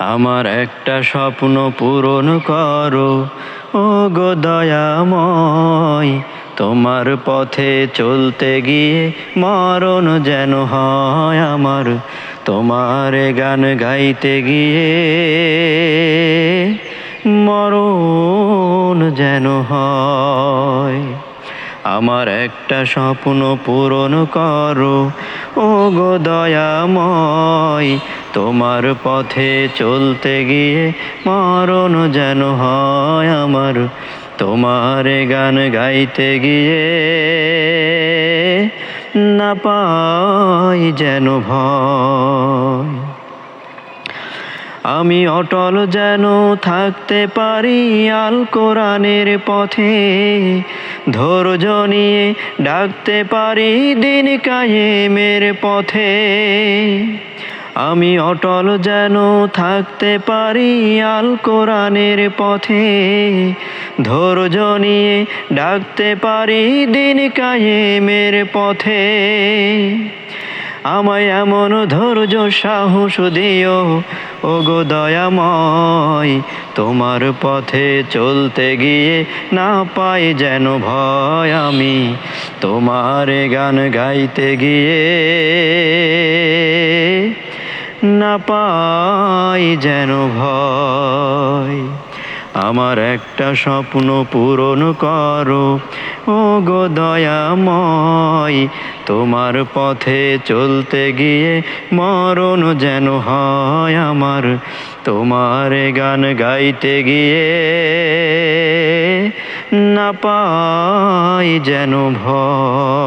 আমার একটা স্বপ্ন পূরণ করো। ও গো দয়াময়, তোমার পথে চলতে গিয়ে মরণ যেন হয় আমার। তোমার গান গাইতে গিয়ে মরণ যেন হয়। আমার একটা স্বপ্ন পূরণ করো। ও গো দয়াময় তোমার পথে চলতে গিয়ে মরণ যেন হয় আমার। তোমার গান গাইতে গিয়ে না পাই যেন ভয়। আমি অটল যেন থাকতে পারি আল কোরআনের পথে। ধৈর্য নিয়ে ডাকতে পারি দিন কায়েমের পথে। আমি অটল যেন থাকতে পারি আল কোরআনের পথে। ধৈর্য নিয়ে ডাকতে পারি দিন কায়েমের পথে। আমায় এমন ধৈর্য সাহস দিও ও গো দয়াময়, তোমার পথে চলতে গিয়ে না পাই যেন ভয় আমি। তোমার গান গাইতে গিয়ে না পাই যেন ভয়। আমার একটা স্বপ্ন পূরণ করো ও গো দয়াময়। তোমার পথে চলতে গিয়ে মরণ যেন হয় আমার। তোমার গান গাইতে গিয়ে না পাই যেন ভয়।